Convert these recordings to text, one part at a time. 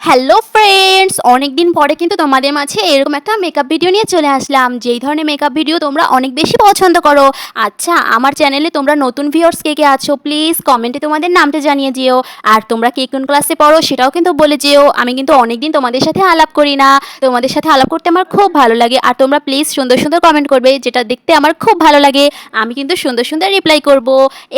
Hello friends অনেক দিন পরে কিন্তু তোমাদের মাঝে এরকম একটা মেকআপ ভিডিও নিয়ে চলে আসলাম। যেই ধরনের মেকআপ ভিডিও তোমরা অনেক বেশি পছন্দ করো। আচ্ছা আমার চ্যানেলে তোমরা নতুন ভিউয়ার্স কে কে আছো প্লিজ কমেন্টে তোমাদের নামটা জানিয়ে যেও আর তোমরা কে কোন ক্লাসে পড়ো সেটাও কিন্তু বলে যেও। আমি কিন্তু অনেকদিন তোমাদের সাথে আলাপ করি না। তোমাদের সাথে আলাপ করতে আমার খুব ভালো লাগে। আর তোমরা প্লিজ সুন্দর সুন্দর কমেন্ট করবে, যেটা দেখতে আমার খুব ভালো লাগে। আমি কিন্তু সুন্দর সুন্দর রিপ্লাই করব।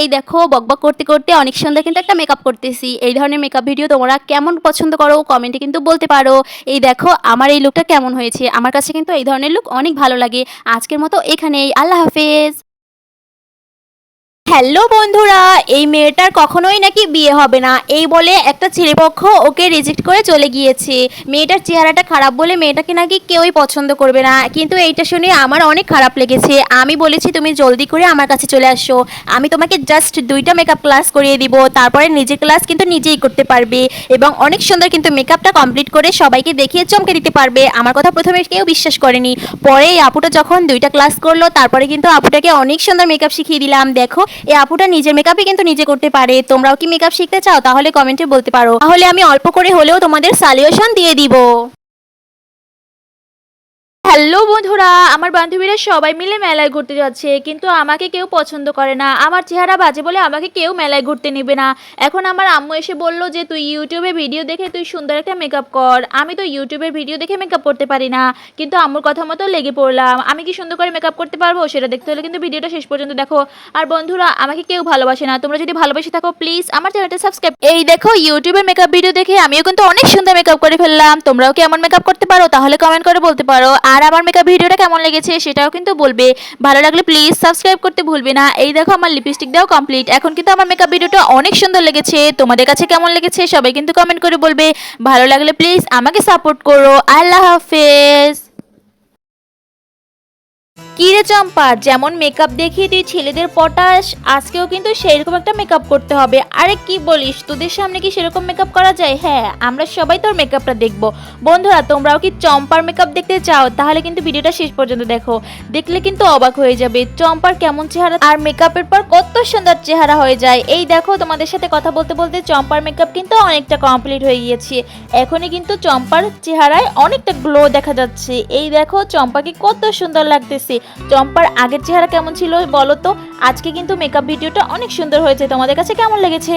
এই দেখো, বকবক করতে করতে অনেক সুন্দর কিন্তু একটা মেকআপ করতেছি। এই ধরনের মেকআপ ভিডিও তোমরা কেমন পছন্দ করো? কমেন্টে কিন্তু বলতে পারো, এই দেখো আমার এই লুকটা কেমন হয়েছে? আমার কাছে কিন্তু এই ধরনের লুক অনেক ভালো লাগে। আজকের মতো এখানেই, আল্লাহ হাফেজ! হ্যালো বন্ধুরা, এই মেয়েটার কখনোই নাকি বিয়ে হবে না। এই বলে একটা ছেলেপক্ষ ওকে রিজেক্ট করে চলে গিয়েছে। মেয়েটার চেহারাটা খারাপ বলে মেয়েটাকে নাকি কেউই পছন্দ করবে না। কিন্তু এইটা শুনে আমার অনেক খারাপ লেগেছে। আমি বলেছি, তুমি জলদি করে আমার কাছে চলে আসো। আমি তোমাকে জাস্ট দুইটা মেকআপ ক্লাস করিয়ে দিব। তারপরে নিজের ক্লাস কিন্তু নিজেই করতে পারবে। এবং অনেক সুন্দর কিন্তু মেকআপটা কমপ্লিট করে সবাইকে দেখিয়ে চমকে দিতে পারবে। আমার কথা প্রথমে কেউ বিশ্বাস করেনি। পরে আপুটা যখন দুইটা ক্লাস করল, তারপরে কিন্তু আপুটাকে অনেক সুন্দর মেকআপ শিখিয়ে দিলাম। দেখো এই আপুটা নিজের মেকআপই কিন্তু নিজে করতে পারে। তোমরাও কি মেকআপ শিখতে চাও? তাহলে কমেন্টে বলতে পারো। তাহলে আমি অল্প করে হলেও তোমাদের সালিউশন দিয়ে দিব। হ্যালো বন্ধুরা, আমার বান্ধবীরা সবাই মিলে মেলায় ঘুরতে যাচ্ছে, কিন্তু আমাকে কেউ পছন্দ করে না। আমার চেহারা বাজে বলে আমাকে কেউ মেলায় ঘুরতে নেবে না। এখন আমার আম্মু এসে বলল যে, তুই ইউটিউবে ভিডিও দেখে তুই সুন্দর একটা মেকআপ কর। আমি তো ইউটিউবের ভিডিও দেখে মেকআপ করতে পারি না, কিন্তু আম্মুর কথা মতো লেগে পড়লাম। আমি কি সুন্দর করে মেকআপ করতে পারব সেটা দেখতে হলে কিন্তু ভিডিওটা শেষ পর্যন্ত দেখো। আর বন্ধুরা, আমাকে কেউ ভালোবাসে না। তোমরা যদি ভালোবেসে থাকো প্লিজ আমার চ্যানেলটা সাবস্ক্রাইব এই দেখো ইউটিউবের মেকআপ ভিডিও দেখে আমিও কিন্তু অনেক সুন্দর মেকআপ করে ফেললাম। তোমরাও কি এমন মেকআপ করতে পারো, তাহলে কমেন্ট করে বলতে পারো। আর আমার মেকআপ ভিডিওটা কেমন লেগেছে সেটাও কিন্তু বলবে। ভালো লাগলে প্লিজ সাবস্ক্রাইব করতে ভুলবে না। এই দেখো আমার লিপস্টিক দেওয়া কমপ্লিট এখন কিন্তু আমার মেকআপ ভিডিওটা অনেক সুন্দর লেগেছে। তোমাদের কাছে কেমন লেগেছে সবাই কিন্তু কমেন্ট করে বলবে। ভালো লাগলে প্লিজ আমাকে সাপোর্ট করো। আল্লাহ হাফেজ। কি রে চম্পা যেমন মেকআপ দেখিয়ে তুই ছেলেদের পটাস আজকেও কিন্তু সেরকম একটা মেকআপ করতে হবে। আরে কি বলিস, তোদের সামনে কি সেরকম মেকআপ করা যায়? হ্যাঁ আমরা সবাই তোর মেকআপটা দেখব। বন্ধুরা, তোমরাও কি চম্পার মেকআপ দেখতে চাও? তাহলে কিন্তু ভিডিওটা শেষ পর্যন্ত দেখো। দেখলে কিন্তু অবাক হয়ে যাবে, চম্পার কেমন চেহারা আর মেকআপের পর কত সুন্দর চেহারা হয়ে যায়। এই দেখো, তোমাদের সাথে কথা বলতে বলতে চম্পার মেকআপ কিন্তু অনেকটা কমপ্লিট হয়ে গিয়েছে। এখনই কিন্তু চম্পার চেহারায় অনেকটা গ্লো দেখা যাচ্ছে। এই দেখো, চম্পাকে কত সুন্দর লাগতেছে। চম্পার আগের চেহারা কেমন ছিল বলো তো? আজকে কিন্তু মেকআপ ভিডিওটা অনেক সুন্দর হয়েছে। তোমাদের কাছে কেমন লেগেছে?